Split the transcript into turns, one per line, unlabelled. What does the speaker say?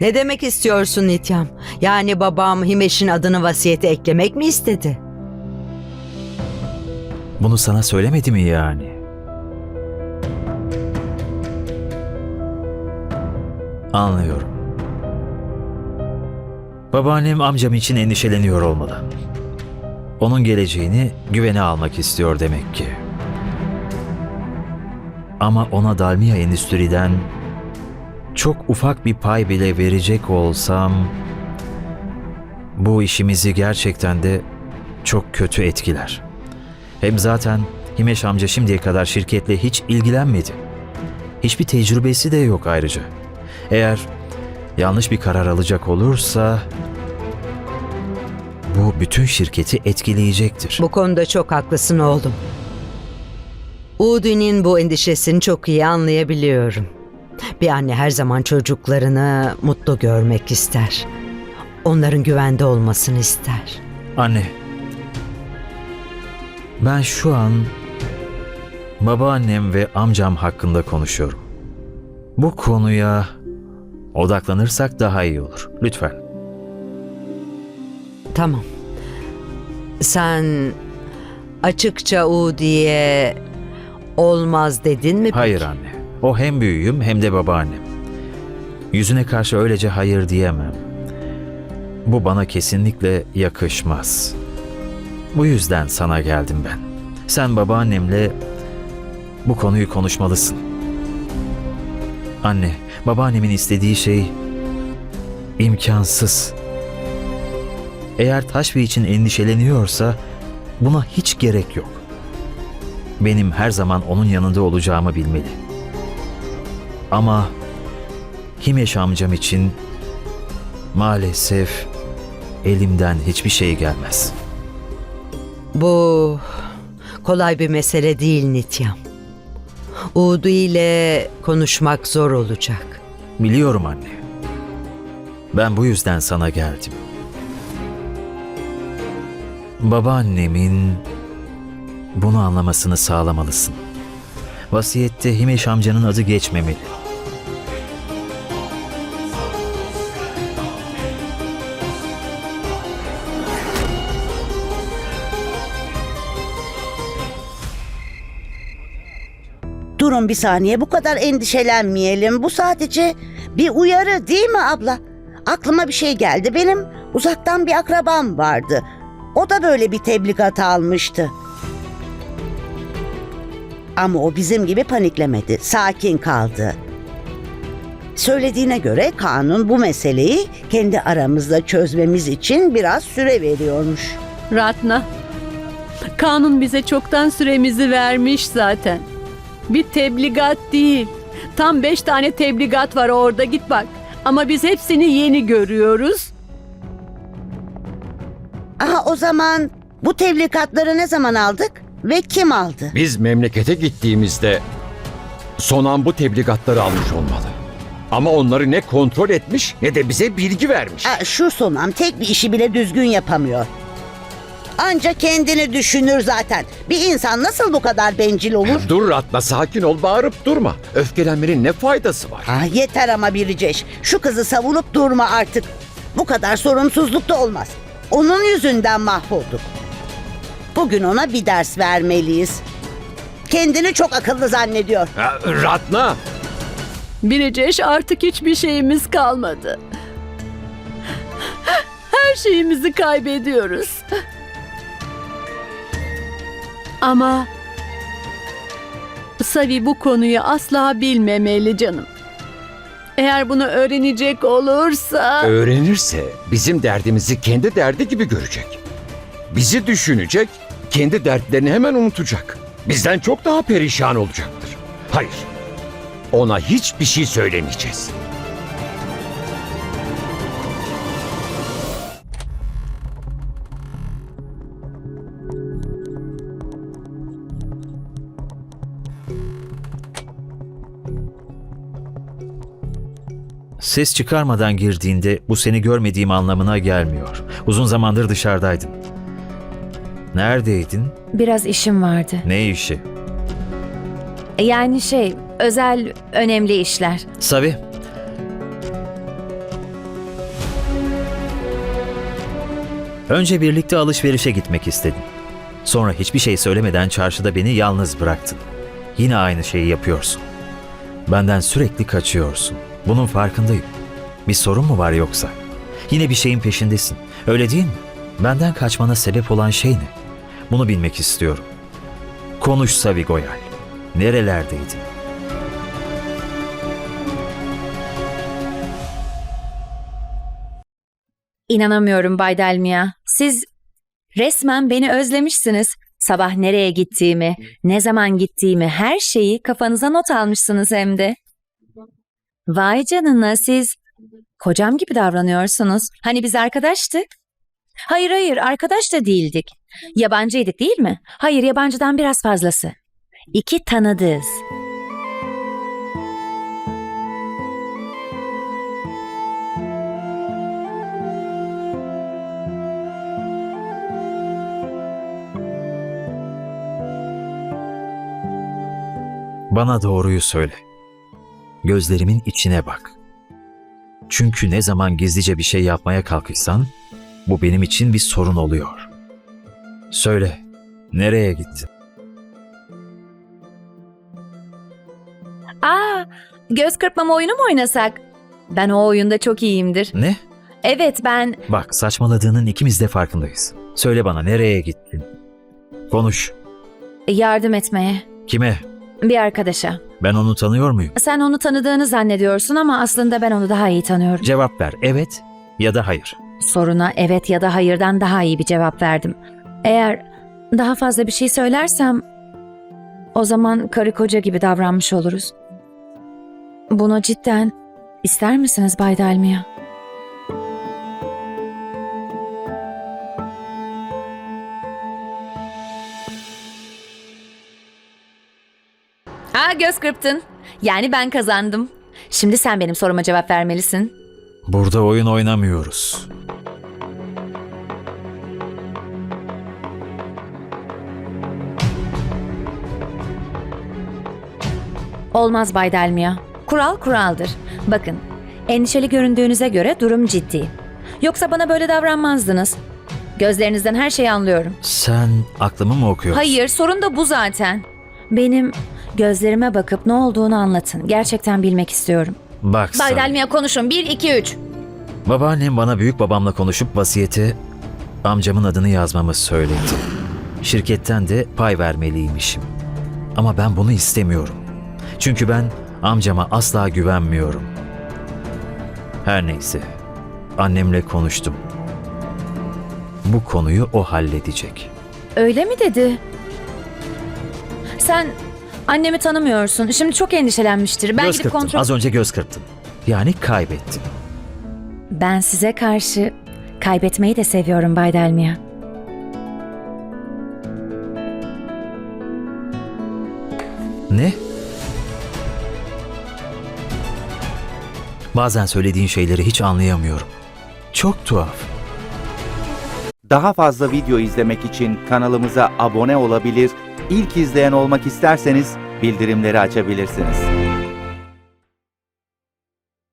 Ne demek istiyorsun Nityam? Yani babam Himeş'in adını vasiyete eklemek mi istedi?
Bunu sana söylemedi mi yani? Anlıyorum. Babaannem amcam için endişeleniyor olmalı. Onun geleceğini güvene almak istiyor demek ki. Ama ona Dalmia Endüstri'den çok ufak bir pay bile verecek olsam bu işimizi gerçekten de çok kötü etkiler. Hem zaten Himeş amca şimdiye kadar şirketle hiç ilgilenmedi. Hiçbir tecrübesi de yok ayrıca. Eğer yanlış bir karar alacak olursa bu bütün şirketi etkileyecektir.
Bu konuda çok haklısın oğlum. Udi'nin bu endişesini çok iyi anlayabiliyorum. Bir anne her zaman çocuklarını mutlu görmek ister. Onların güvende olmasını ister.
Anne. Ben şu an babaannem ve amcam hakkında konuşuyorum. Bu konuya odaklanırsak daha iyi olur. Lütfen.
Tamam. Sen açıkça Udi'ye olmaz dedin mi? peki?
Hayır anne. O hem büyüğüm hem de babaannem. Yüzüne karşı öylece hayır diyemem. Bu bana kesinlikle yakışmaz. Bu yüzden sana geldim ben. Sen babaannemle bu konuyu konuşmalısın. Anne, babaannemin istediği şey imkansız. Eğer Taşvi için endişeleniyorsa buna hiç gerek yok. Benim her zaman onun yanında olacağımı bilmeli. Ama Himeş amcam için maalesef elimden hiçbir şey gelmez.
Bu kolay bir mesele değil Nityam. Udu ile konuşmak zor olacak.
Biliyorum anne. Ben bu yüzden sana geldim. Babaannemin bunu anlamasını sağlamalısın. Vasiyette Himeş amcanın adı geçmemeli.
Durun bir saniye bu kadar endişelenmeyelim. Bu sadece bir uyarı değil mi abla? Aklıma bir şey geldi. Benim uzaktan bir akrabam vardı. O da böyle bir tebligat almıştı. Ama o bizim gibi paniklemedi. Sakin kaldı. Söylediğine göre kanun bu meseleyi kendi aramızda çözmemiz için biraz süre veriyormuş.
Ratna. Kanun bize çoktan süremizi vermiş zaten. Bir tebligat değil. Tam beş tane tebligat var orada git bak. Ama biz hepsini yeni görüyoruz.
Aha o zaman bu tebligatları ne zaman aldık ve kim aldı?
Biz memlekete gittiğimizde Sonan bu tebligatları almış olmalı. Ama onları ne kontrol etmiş ne de bize bilgi vermiş.
Aa, şu sonam tek bir işi bile düzgün yapamıyor. Anca kendini düşünür zaten. Bir insan nasıl bu kadar bencil olur?
Dur Ratna sakin ol bağırıp durma. Öfkelenmenin ne faydası var?
Ah, yeter ama Biriceş. Şu kızı savunup durma artık. Bu kadar sorumsuzluk da olmaz. Onun yüzünden mahvolduk. Bugün ona bir ders vermeliyiz. Kendini çok akıllı zannediyor.
Ha, Ratna!
Bireceş artık hiçbir şeyimiz kalmadı. Her şeyimizi kaybediyoruz. Ama Savi bu konuyu asla bilmemeli canım. Eğer bunu öğrenecek olursa...
Öğrenirse bizim derdimizi kendi derdi gibi görecek. Bizi düşünecek, kendi dertlerini hemen unutacak. Bizden çok daha perişan olacaktır. Hayır, ona hiçbir şey söylemeyeceğiz.
Ses çıkarmadan girdiğinde bu seni görmediğim anlamına gelmiyor. Uzun zamandır dışarıdaydın. Neredeydin?
Biraz işim vardı.
Ne işi?
Yani şey, özel, önemli işler.
Sabi. Önce birlikte alışverişe gitmek istedim. Sonra hiçbir şey söylemeden çarşıda beni yalnız bıraktın. Yine aynı şeyi yapıyorsun. Benden sürekli kaçıyorsun. Bunun farkındayım. Bir sorun mu var yoksa? Yine bir şeyin peşindesin. Öyle değil mi? Benden kaçmana sebep olan şey ne? Bunu bilmek istiyorum. Konuş Savi Goyal. Nerelerdeydin?
İnanamıyorum Bay Delmia. Siz resmen beni özlemişsiniz. Sabah nereye gittiğimi, ne zaman gittiğimi, her şeyi kafanıza not almışsınız hem de. Vay canına siz kocam gibi davranıyorsunuz. Hani biz arkadaştık? Hayır hayır arkadaş da değildik. Yabancıydık değil mi? Hayır yabancıdan biraz fazlası. İki tanıdığız.
Bana doğruyu söyle. Gözlerimin içine bak. Çünkü ne zaman gizlice bir şey yapmaya kalkışsan, bu benim için bir sorun oluyor. Söyle, nereye gittin?
Aa, göz kırpmama oyunu mu oynasak? Ben o oyunda çok iyiyimdir.
Ne?
Evet ben
Bak saçmaladığının ikimiz de farkındayız. Söyle bana nereye gittin? Konuş.
yardım etmeye.
Kime?
Bir arkadaşa.
Ben onu tanıyor muyum?
Sen onu tanıdığını zannediyorsun ama aslında ben onu daha iyi tanıyorum.
Cevap ver. Evet ya da hayır.
Soruna evet ya da hayırdan daha iyi bir cevap verdim. Eğer daha fazla bir şey söylersem o zaman karı koca gibi davranmış oluruz. Bunu cidden ister misiniz Bay Delmia? Aa göz kırptın. Yani ben kazandım. Şimdi sen benim soruma cevap vermelisin.
Burada oyun oynamıyoruz.
Olmaz Bay Delmia. Kural kuraldır. Bakın, endişeli göründüğünüze göre durum ciddi. Yoksa bana böyle davranmazdınız. Gözlerinizden her şeyi anlıyorum.
Sen aklımı mı okuyorsun?
Hayır, sorun da bu zaten. Benim gözlerime bakıp ne olduğunu anlatın. Gerçekten bilmek istiyorum.
Bak
Bay
sen.
Delmia konuşun. 1, 2, 3.
Babaannem bana büyük babamla konuşup vasiyete amcamın adını yazmamı söyledi. Şirketten de pay vermeliymişim. Ama ben bunu istemiyorum. Çünkü ben amcama asla güvenmiyorum. Her neyse. Annemle konuştum. Bu konuyu o halledecek.
Öyle mi dedi? Sen annemi tanımıyorsun. Şimdi çok endişelenmiştir. Ben
göz
gidip kontrol...
Az önce göz kırptın. Yani kaybettin.
Ben size karşı kaybetmeyi de seviyorum Bay Delmia.
Ne? Bazen söylediğin şeyleri hiç anlayamıyorum. Çok tuhaf.
Daha fazla video izlemek için kanalımıza abone olabilir, ilk izleyen olmak isterseniz bildirimleri açabilirsiniz.